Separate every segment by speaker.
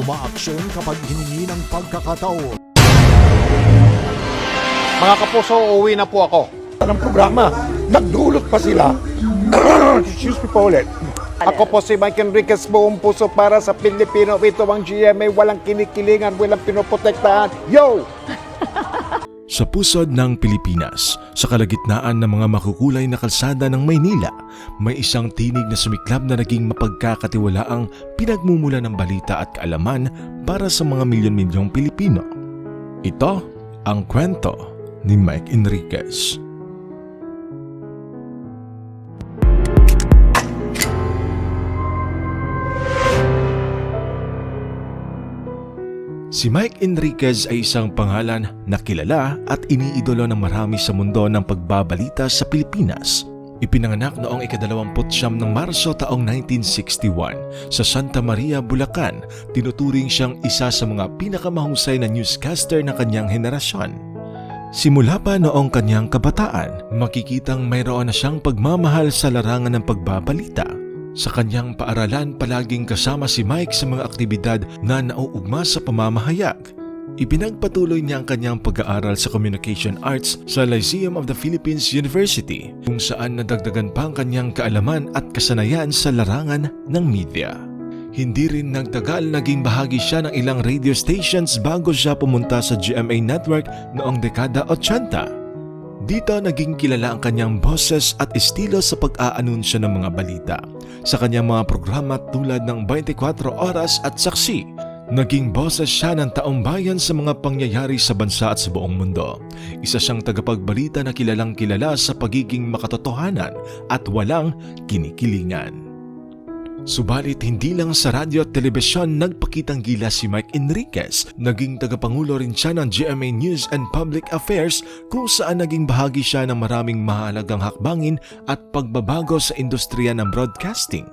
Speaker 1: umaaksyon kapag hiningi ng pagkakataon.
Speaker 2: Mga kapuso, uuwi na po ako.
Speaker 3: ng programa. Nagdulot pa sila. Excuse me po ulit.
Speaker 2: Ako po si Mike Enriquez, buong puso para sa Pilipino. Ito ang GMA, walang kinikilingan, walang pinoprotektahan. Yo!
Speaker 4: Sa pusod ng Pilipinas, sa kalagitnaan ng mga makukulay na kalsada ng Maynila, may isang tinig na sumiklab na naging mapagkakatiwalaang pinagmumula ng balita at kaalaman para sa mga milyon-milyong Pilipino. Ito ang kwento ni Mike Enriquez. Si Mike Enriquez ay isang pangalan na kilala at iniidolo ng marami sa mundo ng pagbabalita sa Pilipinas. Ipinanganak noong ikadalawamput siyam ng Marso taong 1961 sa Santa Maria, Bulacan. Tinuturing siyang isa sa mga pinakamahusay na newscaster ng kanyang henerasyon. Simula pa noong kanyang kabataan, makikitang mayroon na siyang pagmamahal sa larangan ng pagbabalita. Sa kanyang paaralan, palaging kasama si Mike sa mga aktibidad na nauugma sa pamamahayag. Ipinagpatuloy niya ang kanyang pag-aaral sa Communication Arts sa Lyceum of the Philippines University kung saan nadagdagan pa ang kanyang kaalaman at kasanayan sa larangan ng media. Hindi rin nagtagal naging bahagi siya ng ilang radio stations bago siya pumunta sa GMA Network noong dekada 80. Dito naging kilala ang kanyang boses at estilo sa pag-aanunsyo ng mga balita. Sa kanyang mga programa tulad ng 24 Oras at Saksi, naging boses siya ng taong bayan sa mga pangyayari sa bansa at sa buong mundo. Isa siyang tagapagbalita na kilalang kilala sa pagiging makatotohanan at walang kinikilingan. Subalit hindi lang sa radyo at telebisyon nagpakitang gila si Mike Enriquez. Naging tagapangulo rin siya ng GMA News and Public Affairs kung saan naging bahagi siya ng maraming mahalagang hakbangin at pagbabago sa industriya ng broadcasting.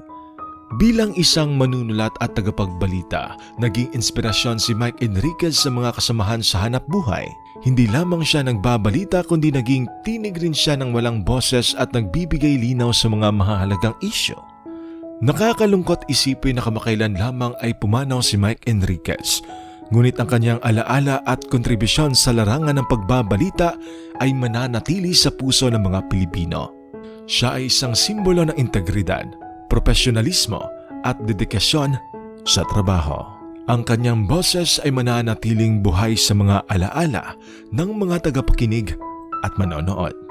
Speaker 4: Bilang isang manunulat at tagapagbalita, naging inspirasyon si Mike Enriquez sa mga kasamahan sa hanap buhay. Hindi lamang siya nagbabalita kundi naging tinig rin siya ng walang boses at nagbibigay linaw sa mga mahalagang isyo. Nakakalungkot isipin na kamakailan lamang ay pumanaw si Mike Enriquez. Ngunit ang kanyang alaala at kontribusyon sa larangan ng pagbabalita ay mananatili sa puso ng mga Pilipino. Siya ay isang simbolo ng integridad, profesionalismo at dedikasyon sa trabaho. Ang kanyang boses ay mananatiling buhay sa mga alaala ng mga tagapakinig at manonood.